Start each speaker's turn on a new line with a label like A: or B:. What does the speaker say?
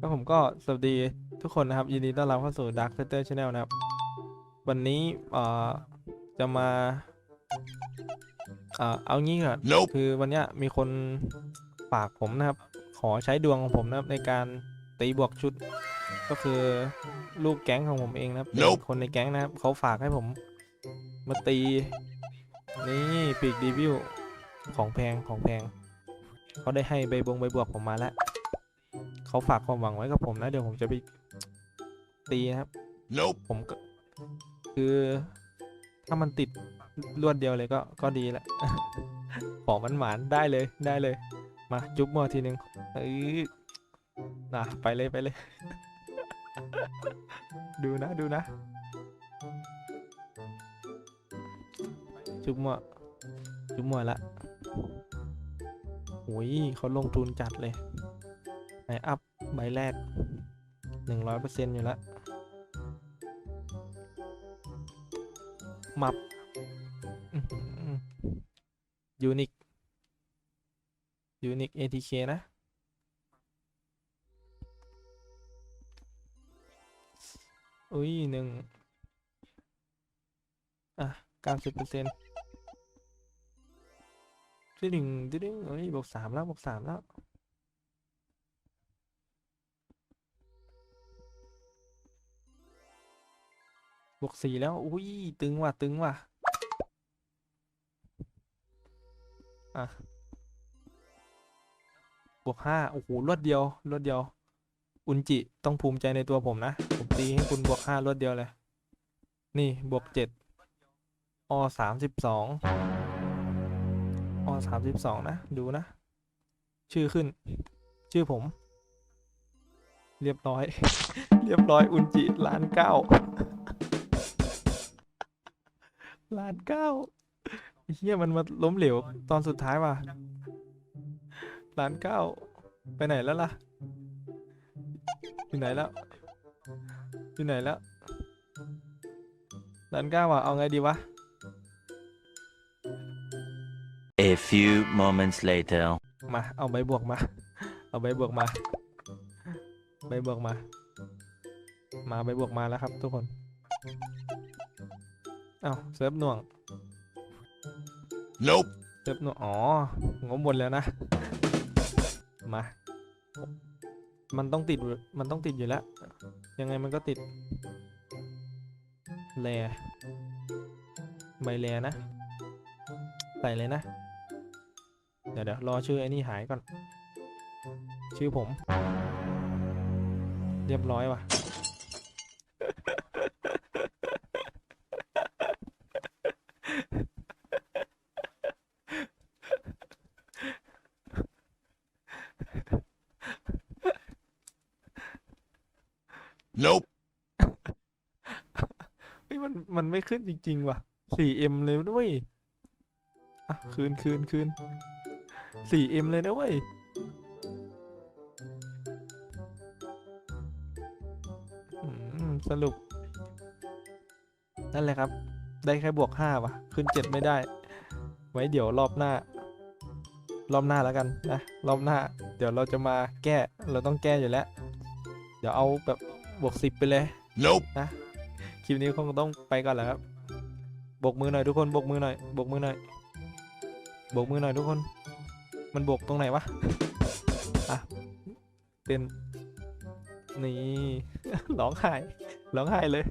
A: ก็ผมก็สวัสดีทุกคนนะครับ ยินดีต้อนรับเข้าสู่ Dark Fighter Channel นะครับ วันนี้เอ่อจะมาเอ่อเอางี้ก่อน
B: Nope.
A: คือวันเนี้ยมีคนฝากผมนะครับ ขอใช้ดวงของผมนะครับในการตีบวกชุด ก็คือลูกแก๊งของผมเองนะครับเป็น
B: Nope
A: คนในแก๊งนะครับเขาฝากให้ผมมาตี นี่ปีกดีวิวของแพงของแพงเขาได้ให้ใบบงใบบวกผมมาแล้ว เขาฝากความหวังไว้กับผมนะเดี๋ยวผมจะไปตีนะครับ
B: Nope.
A: ผมก็คือ ถ้ามันติดรวดเดียวเลยก็ก็ดีแหละ ขอมันหมานๆได้เลยได้เลย มาจุ๊บมัวทีนึงเอ้ยนะไปเลยไปเลย ดูนะดูนะ จุ๊บมัวจุ๊บมัวละโอ้ยเขาลงทุนจัดเลยไหนอัพ ใบแรกหนึ่งร้อยเปอร์เซ็นต์อยู่แล้วมับยูนิคยูนิค ATK นะ อุ้ยหนึ่งอะเก้าสิบเปอร์เซ็นต์ดึงดึงเอ้ยบวกสามแล้วบวกสามแล้ว บวกสี่แล้ว อุ้ย ตึงว่ะ ตึงว่ะ อะ บวกห้าโอ้โห รวดเดียว รวดเดียว อุนจิ ต้องภูมิใจในตัวผมนะ ผมตีให้คุณบวกห้ารวดเดียวเลย นี่บวกเจ็ดอสามสิบสองอสามสิบสองนะ ดูนะ ชื่อขึ้น ชื่อผม เรียบร้อย เรียบร้อย อุนจิล้านเก้า ล้านเก้าไอ้เฮียมันมาล้มเหลวตอนสุดท้ายว่ะล้านเก้าไปไหนแล้วล่ะ อยู่ไหนแล้ว อยู่ไหนแล้วล้านเก้าว่ะเอาไงดีวะ
C: A few moments later.
A: มาเอาใบบวกมา เอาใบบวกมา ใบบวกมา มาใบบวกมาแล้วครับทุกคนเอ้าเซิร์ฟหน่วง
B: Nope.
A: เซิร์ฟหน่วงอ๋องบหมดแล้วนะ มา มันต้องติดอยู่มันต้องติดอยู่แล้ว ยังไงมันก็ติด แลใบแลนะ ใส่เลยนะ เดี๋ยวเดี๋ยวรอชื่อไอ้นี่หายก่อน ชื่อผม เรียบร้อยว่ะ
B: Nope.
A: เฮ้ยมันมันไม่ขึ้นจริง ๆ ว่ะ 4M เลยด้วยอะคืนคืนคืน 4M เลยนะเว้ยสรุป นั่นแหละครับ ได้แค่บวกห้าว่ะ ขึ้นเจ็ดไม่ได้ ไว้เดี๋ยวรอบหน้า รอบหน้าแล้วกันนะรอบหน้า เดี๋ยวเราจะมาแก้เราต้องแก้อยู่แล้ว เดี๋ยวเอาแบบบวกสิบไปเลย
B: Nope.
A: นะคลิปนี้คงต้องไปก่อนแล้วครับโบกมือหน่อยทุกคนโบกมือหน่อยโบกมือหน่อยโบกมือหน่อยทุกคน มันโบกตรงไหนวะอะเป็นนี่ร้องไห้ร้องไห้เลย